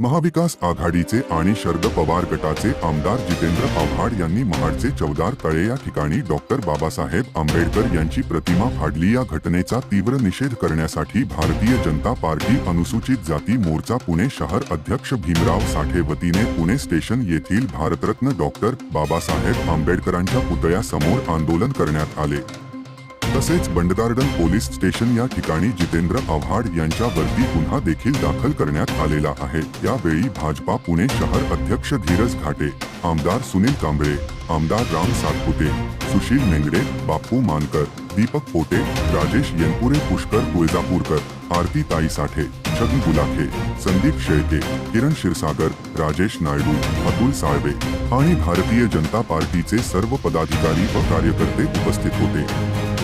महाविकास आघाडीचे आणि शरद पवार गटाचे आमदार जितेंद्र आव्हाड यांनी महाडचे चौदार तळे या ठिकाणी डॉक्टर बाबासाहेब आंबेडकर यांची प्रतिमा फाडली. या घटनेचा तीव्र निषेध करण्यासाठी भारतीय जनता पार्टी अनुसूचित जाती मोर्चा पुणे शहर अध्यक्ष भीमराव साठे वतीने पुणे स्टेशन येथील भारतरत्न डॉक्टर बाबासाहेब आंबेडकरांच्या पुतळ्यासमोर आंदोलन करण्यात आले. तसेच बंडगार्डन पोलीस स्टेशन या ठिकाणी जितेंद्र आव्हाड यांच्यावरती गुन्हा देखील दाखल करण्यात आलेला आहे. यावेळी भाजपा पुणे शहर अध्यक्ष धीरज घाटे आमदार सुनील कांबळे आमदार राम सातपुते सुशील मेंगडे बापू मानकर दीपक पोटे राजेश येनपुरे पुष्कर तुळजापूरकर आरती ताई साठे छगन गुलाखे संदीप शेळके किरण क्षीरसागर राजेश नायडू अतुल साळवे आणि भारतीय जनता पार्टीचे सर्व पदाधिकारी व कार्यकर्ते उपस्थित होते.